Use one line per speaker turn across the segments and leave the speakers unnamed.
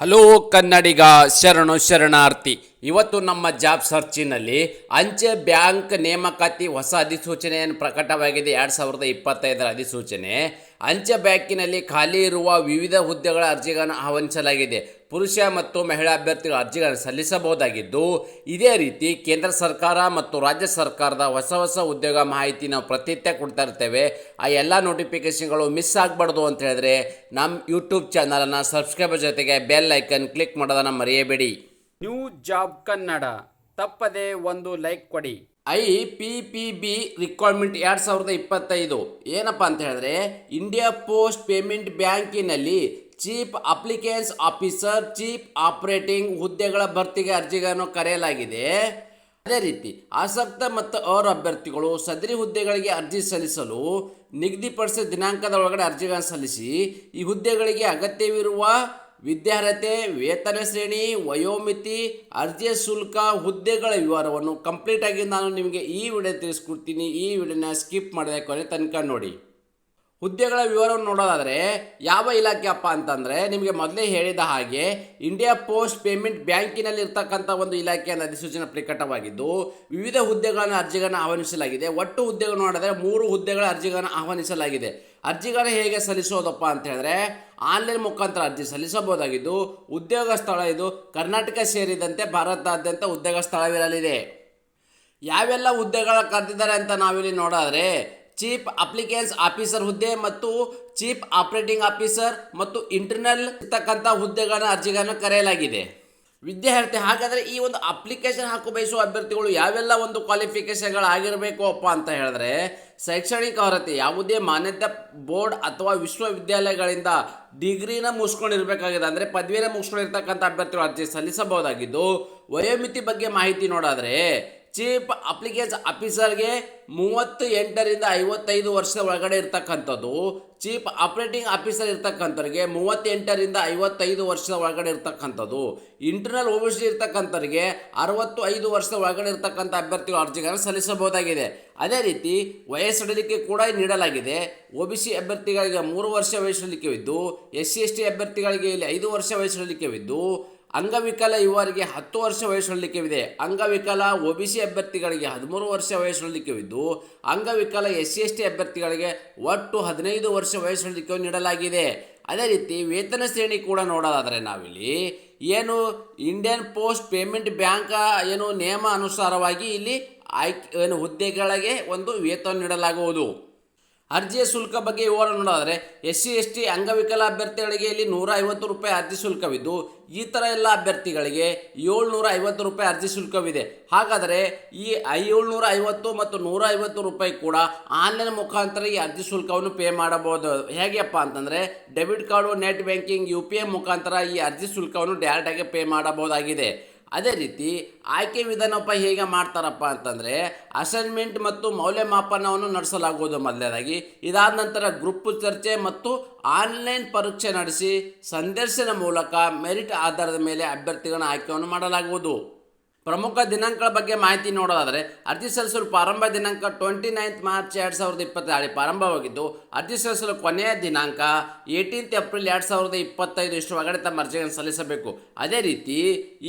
Hello ಕನ್ನಡಿಗ ಶರಣು ಶರಣಾರ್ಥಿ. ಇವತ್ತು ನಮ್ಮ ಜಾಬ್ ಸರ್ಚಿನಲ್ಲಿ ಅಂಚೆ ಬ್ಯಾಂಕ್ ನೇಮಕಾತಿ ಹೊಸ ಅಧಿಸೂಚನೆಯನ್ನು ಪ್ರಕಟವಾಗಿದೆ ಎರಡು ಸಾವಿರದ ಇಪ್ಪತ್ತೈದರ ಅಧಿಸೂಚನೆ. ಅಂಚೆ ಬ್ಯಾಂಕಿನಲ್ಲಿ ಖಾಲಿ ಇರುವ ವಿವಿಧ ಹುದ್ದೆಗಳ ಅರ್ಜಿಗಳನ್ನು ಆಹ್ವಾನಿಸಲಾಗಿದೆ. ಪುರುಷ ಮತ್ತು ಮಹಿಳಾ ಅಭ್ಯರ್ಥಿಗಳ ಅರ್ಜಿಗಳನ್ನು ಸಲ್ಲಿಸಬಹುದಾಗಿದ್ದು ಇದೇ ರೀತಿ ಕೇಂದ್ರ ಸರ್ಕಾರ ಮತ್ತು ರಾಜ್ಯ ಸರ್ಕಾರದ ಹೊಸ ಹೊಸ ಉದ್ಯೋಗ ಮಾಹಿತಿ ನಾವು ಪ್ರತಿನಿತ್ಯ ಕೊಡ್ತಾ ಇರ್ತೇವೆ. ಆ ಎಲ್ಲ ನೋಟಿಫಿಕೇಷನ್ಗಳು ಮಿಸ್ ಆಗಬಾರ್ದು ಅಂತ ಹೇಳಿದ್ರೆ ನಮ್ಮ ಯೂಟ್ಯೂಬ್ ಚಾನಲನ್ನು ಸಬ್ಸ್ಕ್ರೈಬರ್ ಜೊತೆಗೆ ಬೆಲ್ ಐಕನ್ ಕ್ಲಿಕ್ ಮಾಡೋದನ್ನು ಮರೆಯಬೇಡಿ. ನ್ಯೂ ಜಾಬ್ ಕನ್ನಡ ತಪ್ಪದೆ ಒಂದು ಲೈಕ್ ಕೊಡಿ. I P P B requirement ಎರಡು ಸಾವಿರದ ಇಪ್ಪತ್ತೈದು. ಏನಪ್ಪ ಅಂತ ಹೇಳಿದ್ರೆ ಇಂಡಿಯಾ ಪೋಸ್ಟ್ ಪೇಮೆಂಟ್ ಬ್ಯಾಂಕಿನಲ್ಲಿ chief applications officer chief operating ಹುದ್ದೆಗಳ ಭರ್ತಿಗೆ ಅರ್ಜಿಗಳನ್ನು ಕರೆಯಲಾಗಿದೆ. ಅದೇ ರೀತಿ ಆಸಕ್ತ ಮತ್ತು ಅವರ ಅಭ್ಯರ್ಥಿಗಳು ಸದರಿ ಹುದ್ದೆಗಳಿಗೆ ಅರ್ಜಿ ಸಲ್ಲಿಸಲು ನಿಗದಿಪಡಿಸಿದ ದಿನಾಂಕದ ಒಳಗಡೆ ಅರ್ಜಿಗಳನ್ನು ಸಲ್ಲಿಸಿ, ಈ ಹುದ್ದೆಗಳಿಗೆ ಅಗತ್ಯವಿರುವ ವಿದ್ಯಾರ್ಹತೆ, ವೇತನ ಶ್ರೇಣಿ, ವಯೋಮಿತಿ, ಅರ್ಜಿಯ ಶುಲ್ಕ, ಹುದ್ದೆಗಳ ವಿವರವನ್ನು ಕಂಪ್ಲೀಟಾಗಿ ನಾನು ನಿಮಗೆ ಈ ವಿಡಿಯೋ ತಿಳಿಸ್ಕೊಡ್ತೀನಿ. ಈ ವಿಡಿಯೋನ ಸ್ಕಿಪ್ ಮಾಡಿದೆ ಕೊನೆ ತನಕ ನೋಡಿ. ಹುದ್ದೆಗಳ ವಿವರವನ್ನು ನೋಡೋದಾದರೆ, ಯಾವ ಇಲಾಖೆಯಪ್ಪ ಅಂತಂದರೆ ನಿಮಗೆ ಮೊದಲೇ ಹೇಳಿದ ಹಾಗೆ ಇಂಡಿಯಾ ಪೋಸ್ಟ್ ಪೇಮೆಂಟ್ ಬ್ಯಾಂಕಿನಲ್ಲಿ ಇರ್ತಕ್ಕಂಥ ಒಂದು ಇಲಾಖೆಯ ಅಧಿಸೂಚನೆ ಪ್ರಕಟವಾಗಿದ್ದು, ವಿವಿಧ ಹುದ್ದೆಗಳನ್ನು ಅರ್ಜಿಗಳನ್ನು ಆಹ್ವಾನಿಸಲಾಗಿದೆ. ಒಟ್ಟು ಹುದ್ದೆಗಳು ನೋಡಿದ್ರೆ ಮೂರು ಹುದ್ದೆಗಳ ಅರ್ಜಿಗಳನ್ನು ಆಹ್ವಾನಿಸಲಾಗಿದೆ. ಅರ್ಜಿಗಳನ್ನು ಹೇಗೆ ಸಲ್ಲಿಸೋದಪ್ಪ ಅಂತ ಹೇಳಿದ್ರೆ, ಆನ್ಲೈನ್ ಮುಖಾಂತರ ಅರ್ಜಿ ಸಲ್ಲಿಸಬಹುದಾಗಿದ್ದು, ಉದ್ಯೋಗ ಸ್ಥಳ ಇದು ಕರ್ನಾಟಕ ಸೇರಿದಂತೆ ಭಾರತಾದ್ಯಂತ ಉದ್ಯೋಗ ಸ್ಥಳವಿರಲಿದೆ ಯಾವೆಲ್ಲ ಹುದ್ದೆಗಳ ಕರೆದಿದ್ದಾರೆ ಅಂತ ನಾವಿಲ್ಲಿ ನೋಡೋದ್ರೆ ಚೀಫ್ ಅಪ್ಲಿಕೇನ್ಸ್ ಆಫೀಸರ್ ಹುದ್ದೆ ಮತ್ತು ಚೀಫ್ ಆಪರೇಟಿಂಗ್ ಆಫೀಸರ್ ಮತ್ತು ಇಂಟರ್ನಲ್ ಇರ್ತಕ್ಕಂಥ ಹುದ್ದೆಗಳನ್ನ ಅರ್ಜಿಗಳನ್ನು ಕರೆಯಲಾಗಿದೆ. ವಿದ್ಯಾರ್ಥಿ, ಹಾಗಾದರೆ ಈ ಒಂದು ಅಪ್ಲಿಕೇಶನ್ ಹಾಕು ಬಯಸುವ ಅಭ್ಯರ್ಥಿಗಳು ಯಾವೆಲ್ಲ ಒಂದು ಕ್ವಾಲಿಫಿಕೇಶನ್ಗಳು ಆಗಿರಬೇಕು ಅಪ್ಪ ಅಂತ ಹೇಳಿದ್ರೆ, ಶೈಕ್ಷಣಿಕ ಅರ್ಹತೆ ಯಾವುದೇ ಮಾನ್ಯತೆ ಬೋರ್ಡ್ ಅಥವಾ ವಿಶ್ವವಿದ್ಯಾಲಯಗಳಿಂದ ಡಿಗ್ರಿನ ಮುಗಿಸ್ಕೊಂಡಿರ್ಬೇಕಾಗಿದೆ. ಅಂದರೆ ಪದವಿನ ಮುಗಿಸ್ಕೊಂಡಿರ್ತಕ್ಕಂಥ ಅಭ್ಯರ್ಥಿಗಳು ಅರ್ಜಿ ಸಲ್ಲಿಸಬಹುದಾಗಿದ್ದು, ವಯೋಮಿತಿ ಬಗ್ಗೆ ಮಾಹಿತಿ ನೋಡಾದರೆ ಚೀಫ್ ಅಪ್ಲಿಕೇಶನ್ ಆಫೀಸರ್ಗೆ ಮೂವತ್ತು ಎಂಟರಿಂದ ಐವತ್ತೈದು ವರ್ಷದ ಒಳಗಡೆ ಇರ್ತಕ್ಕಂಥದ್ದು, ಚೀಫ್ ಆಪರೇಟಿಂಗ್ ಆಫೀಸರ್ ಇರ್ತಕ್ಕಂಥವ್ರಿಗೆ ಮೂವತ್ತೆಂಟರಿಂದ ಐವತ್ತೈದು ವರ್ಷದ ಒಳಗಡೆ ಇರ್ತಕ್ಕಂಥದ್ದು, ಇಂಟರ್ನಲ್ ಒ ಬಿ ಸಿ ಇರ್ತಕ್ಕಂಥವ್ರಿಗೆ ಅರವತ್ತು ಐದು ವರ್ಷದ ಒಳಗಡೆ ಇರ್ತಕ್ಕಂಥ ಅಭ್ಯರ್ಥಿಗಳು ಅರ್ಜಿಗಳನ್ನು ಸಲ್ಲಿಸಬಹುದಾಗಿದೆ. ಅದೇ ರೀತಿ ವಯಸ್ಸಿಡಲಿಕ್ಕೆ ಕೂಡ ನೀಡಲಾಗಿದೆ. ಒ ಬಿ ಸಿ ಅಭ್ಯರ್ಥಿಗಳಿಗೆ ಮೂರು ವರ್ಷ ವಯಸ್ಸಡಿಲಿಕೆವಿದ್ದು ಎಸ್ ಸಿ ಎಸ್ ಟಿ ಅಭ್ಯರ್ಥಿಗಳಿಗೆ ಇಲ್ಲಿ ಐದು ವರ್ಷ ವಯಸ್ಸಡಿಲಿಕೆವಿದ್ದು ಅಂಗವಿಕಲ ಇವರಿಗೆ ಹತ್ತು ವರ್ಷ ವಯಸ್ಸೊಳ್ಳಿಕೆವಿದೆ ಅಂಗವಿಕಲ ಒ ಬಿ ಸಿ ಅಭ್ಯರ್ಥಿಗಳಿಗೆ ಹದಿಮೂರು ವರ್ಷ ವಯಸ್ಸೊಳ್ಳಿಕೆವಿದ್ದು ಅಂಗವಿಕಲ ಎಸ್ ಸಿ ಎಸ್ ಟಿ ಅಭ್ಯರ್ಥಿಗಳಿಗೆ ಒಟ್ಟು ಹದಿನೈದು ವರ್ಷ ವಯಸ್ಸೊಳ್ಳಿಕೆಯನ್ನು ನೀಡಲಾಗಿದೆ. ಅದೇ ರೀತಿ ವೇತನ ಶ್ರೇಣಿ ಕೂಡ ನೋಡೋದಾದರೆ ನಾವಿಲ್ಲಿ ಏನು ಇಂಡಿಯನ್ ಪೋಸ್ಟ್ ಪೇಮೆಂಟ್ ಬ್ಯಾಂಕ್ ಏನು ನಿಯಮ ಅನುಸಾರವಾಗಿ ಇಲ್ಲಿ ಆಯ್ಕೆ, ಏನು ಹುದ್ದೆಗಳಿಗೆ ಒಂದು ವೇತನ ನೀಡಲಾಗುವುದು. ಅರ್ಜಿಯ ಶುಲ್ಕ ಬಗ್ಗೆ ವಿವರ ನೋಡೋದಾದರೆ ಎಸ್ ಸಿ ಎಸ್ ಟಿ ಅಂಗವಿಕಲ ಅಭ್ಯರ್ಥಿಗಳಿಗೆ ಇಲ್ಲಿ ನೂರ ಐವತ್ತು ರೂಪಾಯಿ ಅರ್ಜಿ ಶುಲ್ಕವಿದ್ದು, ಈ ಥರ ಎಲ್ಲ ಅಭ್ಯರ್ಥಿಗಳಿಗೆ ಏಳ್ನೂರ ಐವತ್ತು ರೂಪಾಯಿ ಅರ್ಜಿ ಶುಲ್ಕವಿದೆ. ಹಾಗಾದರೆ ಈ ಏಳ್ನೂರ ಐವತ್ತು ಮತ್ತು ನೂರ ಐವತ್ತು ರೂಪಾಯಿ ಕೂಡ ಆನ್ಲೈನ್ ಮುಖಾಂತರ ಈ ಅರ್ಜಿ ಶುಲ್ಕವನ್ನು ಪೇ ಮಾಡಬಹುದು. ಹೇಗೆಪ್ಪ ಅಂತಂದರೆ, debit card, net banking, U P I ಮುಖಾಂತರ ಈ ಅರ್ಜಿ ಶುಲ್ಕವನ್ನು ಡೈರೆಕ್ಟಾಗಿ ಪೇ ಮಾಡಬಹುದಾಗಿದೆ. ಅದೇ ರೀತಿ ಆಯ್ಕೆ ವಿಧಾನಪ್ಪ ಹೇಗೆ ಮಾಡ್ತಾರಪ್ಪ ಅಂತಂದರೆ ಅಸೈನ್ಮೆಂಟ್ ಮತ್ತು ಮೌಲ್ಯಮಾಪನವನ್ನು ನಡೆಸಲಾಗುವುದು ಮೊದಲನೇದಾಗಿ. ಇದಾದ ನಂತರ ಗ್ರೂಪ್ ಚರ್ಚೆ ಮತ್ತು ಆನ್ಲೈನ್ ಪರೀಕ್ಷೆ ನಡೆಸಿ, ಸಂದರ್ಶನ ಮೂಲಕ ಮೆರಿಟ್ ಆಧಾರದ ಮೇಲೆ ಅಭ್ಯರ್ಥಿಗಳ ಆಯ್ಕೆಯನ್ನು ಮಾಡಲಾಗುವುದು. ಪ್ರಮುಖ ದಿನಾಂಕಗಳ ಬಗ್ಗೆ ಮಾಹಿತಿ ನೋಡೋದಾದರೆ ಅರ್ಜಿ ಸಲ್ಲಿಸಲು ಪ್ರಾರಂಭ ದಿನಾಂಕ ಟ್ವೆಂಟಿ ನೈನ್ತ್ ಮಾರ್ಚ್ ಎರಡು ಸಾವಿರದ ಇಪ್ಪತ್ತಾರು ಪ್ರಾರಂಭವಾಗಿದ್ದು, ಅರ್ಜಿ ಸಲ್ಲಿಸಲು ಕೊನೆಯ ದಿನಾಂಕ ಏಯ್ಟೀನ್ತ್ ಏಪ್ರಿಲ್ ಎರಡು ಸಾವಿರದ ಇಪ್ಪತ್ತೈದು ಇಷ್ಟು ಒಳಗಡೆ ತಮ್ಮ ಅರ್ಜಿಯನ್ನು ಸಲ್ಲಿಸಬೇಕು. ಅದೇ ರೀತಿ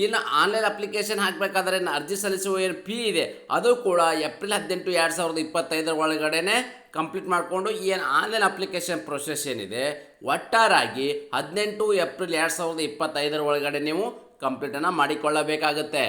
ಇನ್ನು ಆನ್ಲೈನ್ ಅಪ್ಲಿಕೇಶನ್ ಹಾಕಬೇಕಾದ್ರೆ ಅರ್ಜಿ ಸಲ್ಲಿಸುವ ಏನು ಫೀ ಇದೆ, ಅದು ಕೂಡ ಏಪ್ರಿಲ್ ಹದಿನೆಂಟು ಎರಡು ಸಾವಿರದ ಇಪ್ಪತ್ತೈದರ ಒಳಗಡೆನೆ ಕಂಪ್ಲೀಟ್ ಮಾಡಿಕೊಂಡು ಏನು ಆನ್ಲೈನ್ ಅಪ್ಲಿಕೇಶನ್ ಪ್ರೊಸೆಸ್ ಏನಿದೆ, ಒಟ್ಟಾರಾಗಿ ಹದಿನೆಂಟು ಏಪ್ರಿಲ್ ಎರಡು ಸಾವಿರದ ಇಪ್ಪತ್ತೈದರ ಒಳಗಡೆ ನೀವು ಕಂಪ್ಲೀಟನ್ನು ಮಾಡಿಕೊಳ್ಳಬೇಕಾಗುತ್ತೆ.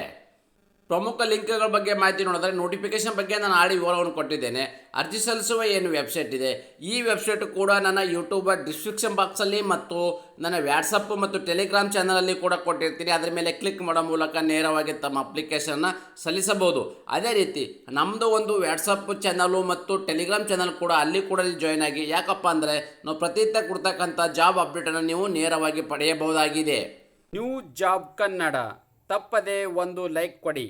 ಪ್ರಮುಖ ಲಿಂಕ್ಗಳ ಬಗ್ಗೆ ಮಾಹಿತಿ ನೋಡಿದ್ರೆ ನೋಟಿಫಿಕೇಶನ್ ಬಗ್ಗೆ ನಾನು ಆಡಿ ವಿವರವನ್ನು ಕೊಟ್ಟಿದ್ದೇನೆ. ಅರ್ಜಿ ಸಲ್ಲಿಸುವ ಏನು ವೆಬ್ಸೈಟ್ ಇದೆ? ಈ ವೆಬ್ಸೈಟ್ ಕೂಡ ನನ್ನ ಯೂಟ್ಯೂಬ್ ಡಿಸ್ಕ್ರಿಪ್ಷನ್ ಬಾಕ್ಸಲ್ಲಿ ಮತ್ತು ನನ್ನ ವ್ಯಾಟ್ಸಪ್ ಮತ್ತು ಟೆಲಿಗ್ರಾಮ್ ಚಾನಲಲ್ಲಿ ಕೂಡ ಕೊಟ್ಟಿರ್ತೀನಿ. ಅದರ ಮೇಲೆ ಕ್ಲಿಕ್ ಮಾಡೋ ಮೂಲಕ ನೇರವಾಗಿ ತಮ್ಮ ಅಪ್ಲಿಕೇಶನ್ನ ಸಲ್ಲಿಸಬಹುದು. ಅದೇ ರೀತಿ ನಮ್ಮದು ಒಂದು ವ್ಯಾಟ್ಸಪ್ ಚಾನಲು ಮತ್ತು ಟೆಲಿಗ್ರಾಮ್ ಚಾನಲ್ ಕೂಡ ಅಲ್ಲಿ ಕೂಡ ಜಾಯ್ನ್ ಆಗಿ. ಯಾಕಪ್ಪ ಅಂದರೆ ನಾವು ಪ್ರತಿನಿತ್ಯ ಕೊಡ್ತಕ್ಕಂಥ ಜಾಬ್ ಅಪ್ಡೇಟನ್ನು ನೀವು ನೇರವಾಗಿ ಪಡೆಯಬಹುದಾಗಿದೆ. ನ್ಯೂ ಜಾಬ್ ಕನ್ನಡ ತಪ್ಪದೆ ಒಂದು ಲೈಕ್ ಕೊಡಿ.